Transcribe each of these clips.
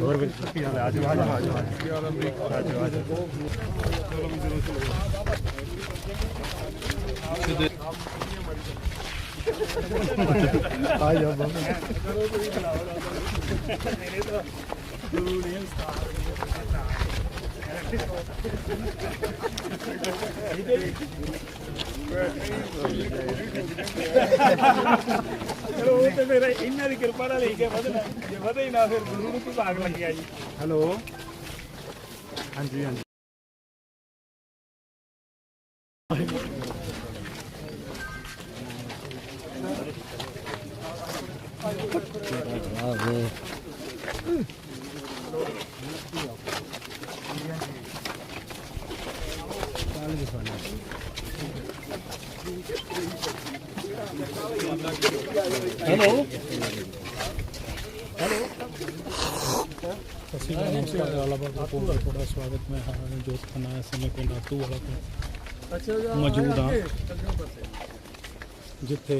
ਹੋਰ ਵੀ ਕੀ ਹਾਲ ਹੈ ਆਜੋ ਆਜੋ ਆਜੋ ਆਜੋ ਆਜੋ ਆਜੋ ਬਾਬਾ ਚਲੋ ਉਹ ਤੇ ਮੇਰਾ ਇਹਨਾਂ ਦੀ ਕਿਰਪਾ ਜੇ ਜੀ ਹੈਲੋ ਹਾਂਜੀ ਅਸੀਂ ਨਮਸਕਾਰ ਆਲਾਬਾਦ ਦਾ ਬਹੁਤ ਤੁਹਾਡਾ ਸਵਾਗਤ ਮੈਂ ਹਾਂ ਜੋਤ ਖੰਨਾ ਇਸ ਸਮੇਂ ਪਿੰਡ ਆਤੂ ਵਾਲਾ ਤੋਂ ਮੌਜੂਦ ਹਾਂ। ਜਿੱਥੇ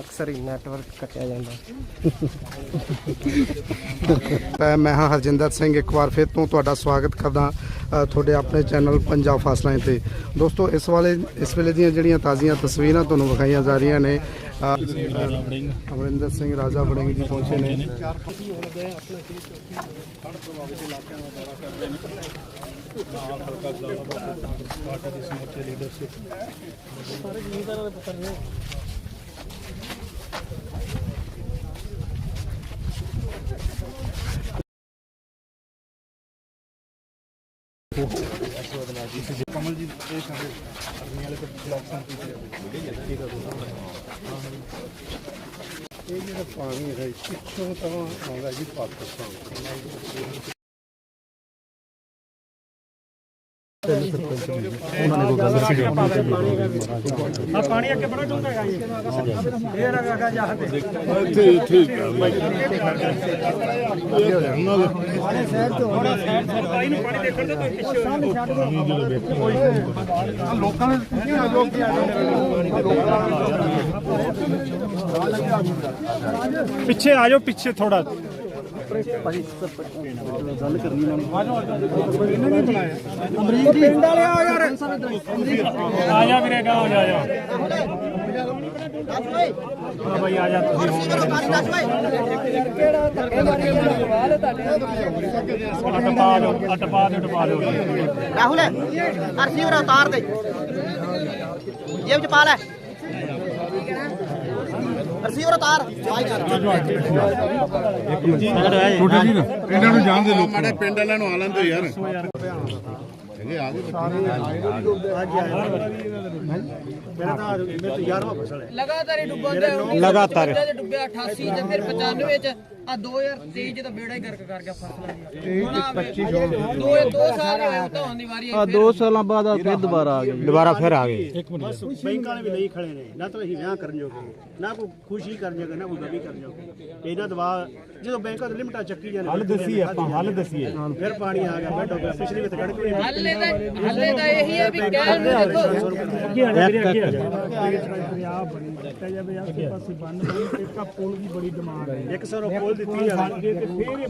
ਅਕਸਰ ਹੀ ਨੈਟਵਰਕ ਕੱਟਿਆ ਜਾਂਦਾ। ਮੈਂ ਮੈਂ ਹਾਂ ਹਰਜਿੰਦਰ ਸਿੰਘ ਇੱਕ ਵਾਰ ਫਿਰ ਤੋਂ ਤੁਹਾਡਾ ਸਵਾਗਤ ਕਰਦਾ ਤੁਹਾਡੇ ਆਪਣੇ ਚੈਨਲ ਪੰਜਾਬ ਫਾਸਲਾਈਨ ਤੇ। ਦੋਸਤੋ, ਇਸ ਵਾਲੇ, ਇਸ ਵੇਲੇ ਦੀਆਂ ਜਿਹੜੀਆਂ ਤਾਜ਼ੀਆਂ ਤਸਵੀਰਾਂ ਤੁਹਾਨੂੰ ਵਿਖਾਈਆਂ ਜਾ ਰਹੀਆਂ ਨੇ ਅਮਰਿੰਦਰ ਸਿੰਘ, ਰਾਜਾ ਵੜਿੰਗ ਜੀ ਪਹੁੰਚੇ ਨੇ। ਹਲਕਾ ਜਲਾਲਾਬਾਦ ਤੋਂ ਪਾਰਟੀ ਦੀ ਸਮੁੱਚੀ ਲੀਡਰਸ਼ਿਪ ਇਹ ਜਿਹੜਾ ਪਾਣੀ ਹੈ ਪਿੱਛੋਂ ਤਾਂ ਆਉਂਦਾ ਜੀ ਪਾਕਿਸਤਾਨ ਆ ਪਾਣੀ ਅੱਗੇ ਬੜਾ ਡੂੰਘਾ ਹੈਗਾ ਜੀ ਫੇਰ ਅੱਗਾ ਜਾ ਕੇ ਭਾਈ ਨੂੰ ਪਾਣੀ ਦੇਖਣ ਦਾ ਕੋਈ ਪਿੱਛੇ ਪਿੱਛੇ ਆ ਜਾਓ, ਪਿੱਛੇ ਥੋੜਾ ਆ ਜਾ ਵੀਰੇ ਗਾ ਜਾ ਜਾ ਹਾਂ ਭਾਈ ਆ ਜਾ ਤੁਸੀਂ ਅਟਪਾ ਦਿਓ ਅਟਪਾ ਦਿਓ ਅਟਪਾ ਦਿਓ ਰਾਹੁਲ ਅਰਸੀ ਵਰ ਉਤਾਰ ਦੇ ਜੇਬ ਚ ਪਾ ਲੈ ਰਿਸੀਵਰ ਉਤਾਰ ਬਾਈ ਕਰ ਪਿੰਡਾਂ ਨੂੰ ਜਾਣ ਦੇ ਲੋਕ। ਮਾੜੇ ਪਿੰਡ ਵਾਲਿਆਂ ਨੂੰ ਆ ਲੈਂਦੇ ਯਾਰ ਲਗਾਤਾਰ ਹੀ ਡੁੱਬਾ ਗਿਆ ਲਗਾਤਾਰ। ਡੁੱਬਿਆ 88 ਤੇ ਫਿਰ 95 ਚ। ਆ 2023 ਚ ਤਾਂ ਬੇੜਾ ਹੀ ਗਰਕ ਕਰ ਗਿਆ ਫਸਲਾਂ ਦੀ। 25 ਦੋ ਦੋ ਸਾਲ ਹੋਏ ਧੋਣ ਦੀ ਵਾਰੀ ਆ ਦੋ ਸਾਲਾਂ ਬਾਅਦ ਆ ਫਿਰ ਦੁਬਾਰਾ ਆ ਗਏ ਦੁਬਾਰਾ ਫਿਰ ਆ ਗਏ। ਬੈਂਕ ਵਾਲੇ ਵੀ ਨਹੀਂ ਖੜੇ ਨੇ। ਨਾ ਤਾਂ ਅਸੀਂ ਵਿਆਹ ਕਰਨ ਜੋਗੇ। ਨਾ ਕੋਈ ਖੁਸ਼ੀ ਕਰਨ ਜੋਗੇ ਨਾ ਕੋਈ ਗਮੀ ਕਰਨ ਜੋਗੇ। ਇਹਨਾਂ ਦਵਾ ਜਦੋਂ ਬੈਂਕਾਂ ਦੇ ਲਿਮਟਾਂ ਚੱਕੀ ਜਾਂਦੇ ਹੱਲ ਦਸੀ ਆਪਾਂ ਹੱਲ ਦਸੀਏ। ਫਿਰ ਪਾਣੀ ਆ ਗਿਆ ਬੈਠੋ ਪਿਛਲੀ ਵਾਰ ਕਣਕ ਵੀ ਹੱਲੇ ਦਾ ਹੱਲੇ ਦਾ ਇਹੀ ਹੈ ਵੀ ਕਹਿਣ ਨੂੰ ਦੇਖੋ। ਅੱਗੇ ਆ ਜਾ ਵੀਰੇ ਅੱਗੇ ਆ ਜਾ ਦਰਿਆ ਬਣੀ ਦਿੱਤਾ ਜਾਵੇ ਆਸੇ ਪਾਸੇ ਬੰਨ ਬਣੀ ਪੁਲ ਦੀ ਬੜੀ ਡਿਮਾਂਡ ਹੈ। ਇੱਕ ਸਰ ਪੁਲ ਦਿੱਤੀ ਜਾਵੇ ਤੇ ਫਿਰ ਇਹ